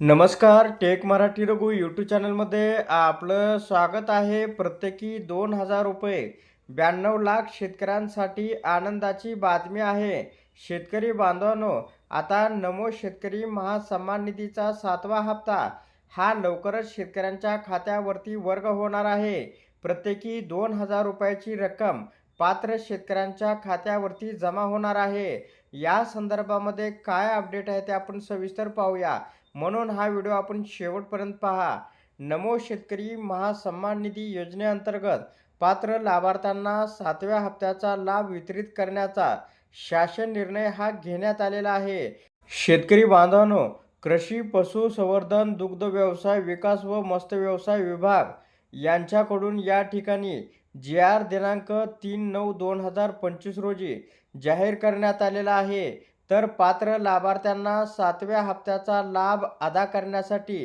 नमस्कार take Marathi Raghu YouTube चॅनलमध्ये आपलं स्वागत आहे. प्रत्येकी दोन हजार रुपये ब्याण्णव लाख शेतकऱ्यांसाठी आनंदाची बातमी आहे. शेतकरी बांधवांनो आता नमो शेतकरी महासन्मान निधीचा सातवा हप्ता हा लवकरच शेतकऱ्यांच्या खात्यावरती वर्ग होणार आहे. प्रत्येकी दोन हजार रुपयाची रक्कम पात्र शेतकऱ्यांच्या खात्यावरती जमा होणार आहे. या संदर्भामध्ये काय अपडेट आहे ते आपण सविस्तर पाहूया. म्हणून हा व्हिडिओ आपण शेवटपर्यंत पहा. नमो शेतकरी महासन्मान निधी योजनेअंतर्गत पात्र लाभार्थ्यांना सातव्या हप्त्याचा लाभ वितरित करण्याचा शासन निर्णय हा घेण्यात आलेला आहे. शेतकरी बांधवांनो कृषी पशुसंवर्धन दुग्ध व्यवसाय विकास व मत्स्य व्यवसाय विभाग यांच्याकडून या ठिकाणी जी आर दिनांक तीन नऊ दोन हजार पंचवीस रोजी जाहीर करण्यात आलेला आहे. तर पात्र लाभार्थ्यांना सातव्या हप्त्याचा लाभ अदा करण्यासाठी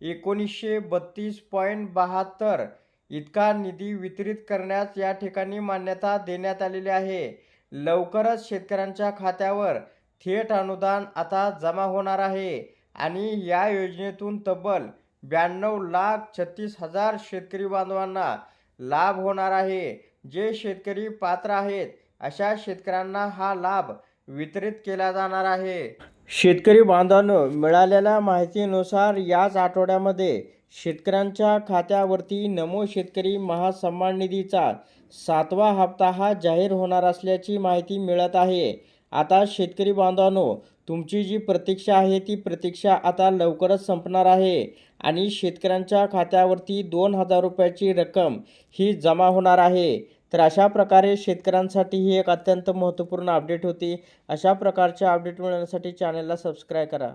एकोणीसशे बत्तीस पॉईंट बहात्तर इतका निधी वितरित करण्यास या ठिकाणी मान्यता देण्यात आलेली आहे. लवकरच शेतकऱ्यांच्या खात्यावर थेट अनुदान आता जमा होणार आहे आणि या योजनेतून तब्बल ब्याण्णव लाख छत्तीस हजार शेतकरी बांधवांना लाभ होणार आहे. जे शेतकरी पात्र आहेत अशा शेतकऱ्यांना हा लाभ वितरित केला जाणार आहे. शेतकरी बांधवांनो मिळालेल्या माहितीनुसार याच आठवड्यामध्ये शेतकऱ्यांच्या खात्यावरती नमो शेतकरी महासन्मान निधीचा सातवा हप्ता हा जाहीर होणार असल्याची माहिती मिळत आहे. आता शेतकरी बांधवांनो तुमची जी प्रतीक्षा आहे ती प्रतीक्षा आता लवकरच संपणार आहे आणि शेतकऱ्यांच्या खात्यावरती दोन हजार रुपयाची रक्कम ही जमा होणार आहे. तर अशा प्रकारे शेतकऱ्यांसाठी ही एक अत्यंत महत्त्वपूर्ण अपडेट होती. अशा प्रकारच्या अपडेट मिळवण्यासाठी चॅनलला सबस्क्राईब करा.